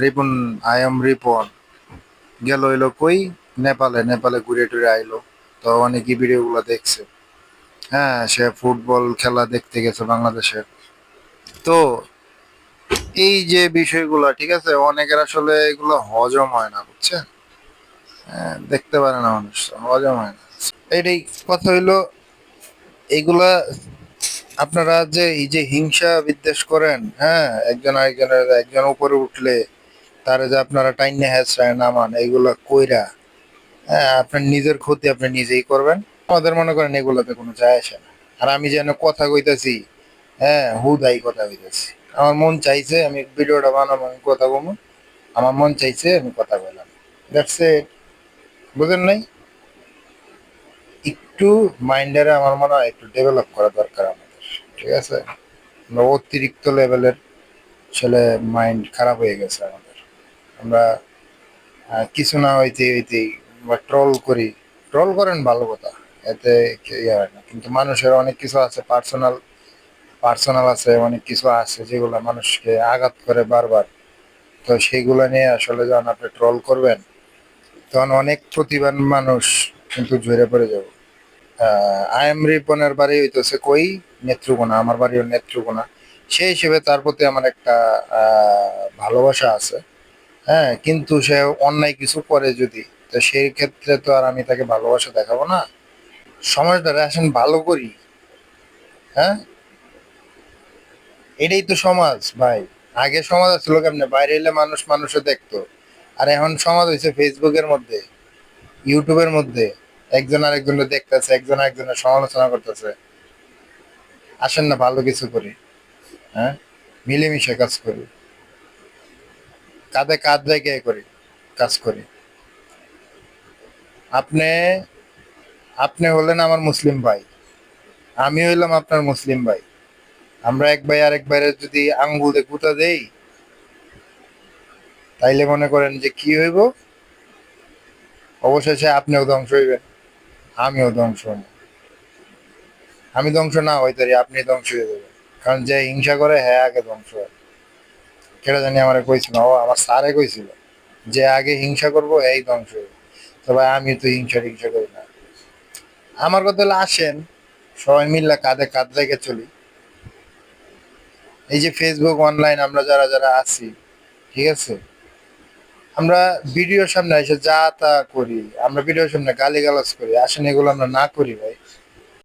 Ripon I am Ripon গেল হইল কই? নেপালে নেপালে ঘুরে টুরে আইলো। তো অনেকই ভিডিওগুলো দেখছে। হ্যাঁ সে ফুটবল খেলা দেখতে গেছে বাংলাদেশের। তো এই যে বিষয়গুলো ঠিক আছে? অনেকের আসলে এগুলো হজম হয় না বুঝছেন? হ্যাঁ, দেখতে পারে না মানুষ হজম হয় না। এইটাই কথা হইল এইগুলা আপনারা যে এই যে হিংসা বিদ্বেষ করেন হ্যাঁ একজন আরেকজনের একজন উপরে উঠলে তার যে আপনারা টাইনে হ্যাচড়ায় নামান, এইগুলা কইরা হ্যাঁ আপনার নিজের ক্ষতি আপনি নিজেই করবেন। আমাদের মনে করেন এগুলোতে কোনো যায় আসে না। আর আমি যেন কথা কইতাছি হ্যাঁ হুদাই কথা কইতাছি। আমার মন চাইছে আমি ভিডিওটা বানাবো, আমি কথা বলব। আমার মন চাইছে আমি কথা বললাম। দ্যাটস ইট বুঝেন নাই? একটু মাইন্ডারে আমার মনে হয় একটু ডেভেলপ করা দরকার আমাদের, ঠিক আছে? অতিরিক্ত লেভেলের ছেলে মাইন্ড খারাপ হয়ে গেছে আমাদের। আমরা কিছু না হইতে হইতেই ট্রল করি। ট্রল করেন ভালো কথা, এতে ইয়ে হয় না। কিন্তু মানুষের অনেক কিছু আছে পার্সোনাল পার্সোনাল আছে, অনেক কিছু আছে যেগুলো মানুষকে আঘাত করে বারবার। তো সেইগুলো নিয়ে আসলে যখন আপনি ট্রল করবেন, তখন অনেক প্রতিবান মানুষ কিন্তু ঝরে পড়ে যাব। আই এম রিপনের বাড়ি হইতেছে কই? নেত্রকোনা, আমার বাড়িও নেত্রকোনা। সেই হিসেবে তার প্রতি আমার একটা ভালোবাসা আছে। হ্যাঁ কিন্তু সে অন্যায় কিছু করে যদি, তো সেই ক্ষেত্রে তো আর আমি তাকে ভালোবাসা দেখাবো না। সমাজটা রেশন ভালো করি। হ্যাঁ? এটাই তো সমাজ ভাই। আগে সমাজ ছিল কেমনে? বাইরে এলে মানুষ মানুষও দেখতো। আর এখন সমাজ হয়েছে ফেসবুকের মধ্যে, ইউটিউবের মধ্যে। একজন আরেকজনের দেখতেছে, একজন আরেকজনের সমালোচনা করতেছে। আসেন না, ভালো কিছু করি। হ্যাঁ? মিলেমিশে কাজ করি। কাঁধে কাঁধ রেখে করি, কাজ করি। আপনি আপনি হলেন আমার মুসলিম ভাই, আমি হইলাম আপনার মুসলিম ভাই। আমরা এক ভাই আরেক ভাইয়ের যদি আঙ্গুল দিয়ে গুতা দেই, তাইলে মনে করেন যে কি হইব? অবশেষে আপনিও ধ্বংস হইবেন, আমিও ধ্বংস হব। আমি ধ্বংস না হইতারি আপনি ধ্বংস হয়ে যাবেন। কারণ যে হিংসা করে হ্যাঁ আগে ধ্বংস হয়। কেটা জানি আমার কইছিল ও আমার স্যারে কইছিল যে আগে হিংসা করব, এই ধ্বংস হইব। তো ভাই আমি তো হিংসা টিংসা করি না। আমার কথা হলো, আসেন, সবাই মিল্লা কাঁধে কাঁধ রেখে চলি। এই যে ফেসবুক অনলাইন আমরা যারা যারা আছি, ঠিক আছে? আমরা ভিডিওর সামনে এসে যা তা করি, আমরা ভিডিওর সামনে গালি গালাজ করি। আসেন, এগুলো আমরা না করি, ভাই।